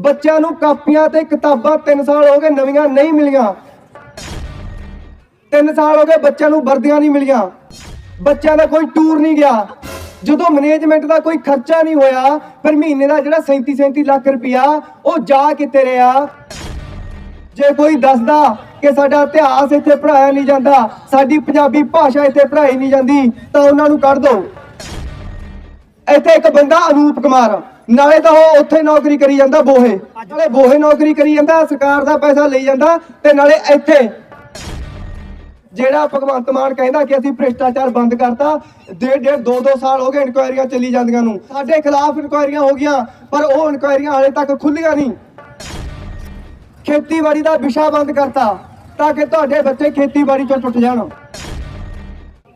ਬੱਚਿਆਂ ਨੂੰ ਕਾਪੀਆਂ ਤੇ ਕਿਤਾਬਾਂ 3 ਸਾਲ ਹੋ ਗਏ ਨਵੀਆਂ ਨਹੀਂ ਮਿਲੀਆਂ। 3 ਸਾਲ ਹੋ ਗਏ ਬੱਚਿਆਂ ਨੂੰ ਵਰਦੀਆਂ ਨਹੀਂ ਮਿਲੀਆਂ। ਬੱਚਿਆਂ ਦਾ ਕੋਈ ਟੂਰ ਨਹੀਂ ਗਿਆ। ਜਦੋਂ ਮੈਨੇਜਮੈਂਟ ਦਾ ਕੋਈ ਖਰਚਾ ਨਹੀਂ ਹੋਇਆ, ਫਿਰ ਮਹੀਨੇ ਦਾ ਜਿਹੜਾ 37 37 ਲੱਖ ਰੁਪਇਆ, ਉਹ ਜਾ ਕਿਤੇ ਰਿਹਾ? ਜੇ ਕੋਈ ਦੱਸਦਾ ਕਿ ਸਾਡਾ ਇਤਿਹਾਸ ਇੱਥੇ ਪੜਾਇਆ ਨਹੀਂ ਜਾਂਦਾ, ਸਾਡੀ ਪੰਜਾਬੀ ਭਾਸ਼ਾ ਇੱਥੇ ਪੜਾਈ ਨਹੀਂ ਜਾਂਦੀ, ਤਾਂ ਉਹਨਾਂ ਨੂੰ ਕੱਢ ਦਿਓ ਇੱਥੇ ਇੱਕ ਬੰਦਾ ਅਨੂਪ ਕੁਮਾਰ। ਨਾਲੇ ਤਾਂ ਉਹ ਉੱਥੇ ਨੌਕਰੀ ਕਰੀ ਜਾਂਦਾ ਬੋਹੇ। ਨਾਲੇ ਬੋਹੇ ਨੌਕਰੀ ਕਰੀ ਜਾਂਦਾ ਸਰਕਾਰ ਦਾ ਪੈਸਾ ਲਈ ਜਾਂਦਾ ਤੇ ਨਾਲੇ ਇੱਥੇ। ਜਿਹੜਾ ਭਗਵੰਤ ਮਾਨ ਕਹਿੰਦਾ ਕਿ ਅਸੀਂ ਭ੍ਰਿਸ਼ਟਾਚਾਰ ਬੰਦ ਕਰਤਾ ਡੇਢ ਡੇਢ ਦੋ ਦੋ ਸਾਲ ਹੋ ਗਏ ਇਨਕੁਆਇਰੀਆਂ ਚੱਲੀ ਜਾਂਦੀਆਂ ਨੂੰ। ਸਾਡੇ ਖਿਲਾਫ ਇਨਕੁਆਇਰੀਆਂ ਹੋ ਗਈਆਂ ਪਰ ਉਹ ਇਨਕੁਆਇਰੀਆਂ ਹਾਲੇ ਤੱਕ ਖੁੱਲੀਆਂ ਨਹੀਂ। ਖੇਤੀਬਾੜੀ ਦਾ ਵਿਸ਼ਾ ਬੰਦ ਕਰਤਾ ਤਾਂ ਕਿ ਤੁਹਾਡੇ ਬੱਚੇ ਖੇਤੀਬਾੜੀ ਚੋਂ ਟੁੱਟ ਜਾਣ।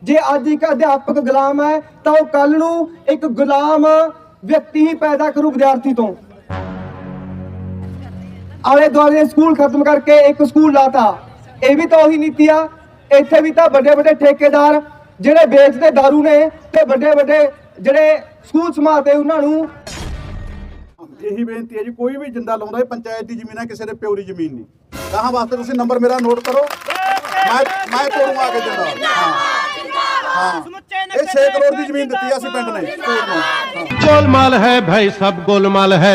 ਜੇ ਅੱਜ ਇੱਕ ਅਧਿਆਪਕ ਗੁਲਾਮ ਹੈ ਤਾਂ ਉਹ ਕੱਲ ਨੂੰ ਇੱਕ ਗੁਲਾਮ ਵਿਅਕਤੀ ਹੀ ਪੈਦਾ ਕਰੂ ਵਿਦਿਆਰਥੀ ਤੋਂ। ਆਲੇ ਦੁਆਲੇ ਸਕੂਲ ਖਤਮ ਕਰਕੇ ਇੱਕ ਸਕੂਲ ਲਾਤਾ। ਇਹ ਵੀ ਤਾਂ ਉਹੀ ਨੀਤੀ ਆ। ਇੱਥੇ ਵੀ ਤਾਂ ਵੱਡੇ ਵੱਡੇ ਠੇਕੇਦਾਰ ਜਿਹੜੇ ਵੇਚਦੇ दारू ਨੇ ਤੇ ਵੱਡੇ ਵੱਡੇ ਜਿਹੜੇ ਸਕੂਲ ਸਮਾਤੇ ਉਹਨਾਂ ਨੂੰ ਇਹੀ ਬੇਨਤੀ ਹੈ ਜੀ, ਕੋਈ ਵੀ ਜਿੰਦਾ ਲਾਉਂਦਾ ਇਹ ਪੰਚਾਇਤ ਦੀ ਜ਼ਮੀਨ ਹੈ, ਕਿਸੇ ਦੇ ਪਿਓ ਦੀ ਜ਼ਮੀਨ ਨਹੀਂ। ਕਹਾਂ ਵਾਸਤੇ ਤੁਸੀਂ ਨੰਬਰ ਮੇਰਾ ਨੋਟ ਕਰੋ। ਮੈਂ ਮੈਂ ਤੋੜੂ ਆ ਜਿੰਦਾ। ਹਾਂ। ਹਾਂ ਇਹ 6 ਕਰੋੜ ਦੀ ਜ਼ਮੀਨ ਦਿੱਤੀ ਆ ਅਸੀਂ ਪਿੰਡ ਨੇ ਸਕੂਲ ਨੂੰ ਹਾਂ गोलमाल है भाई सब गोलमाल है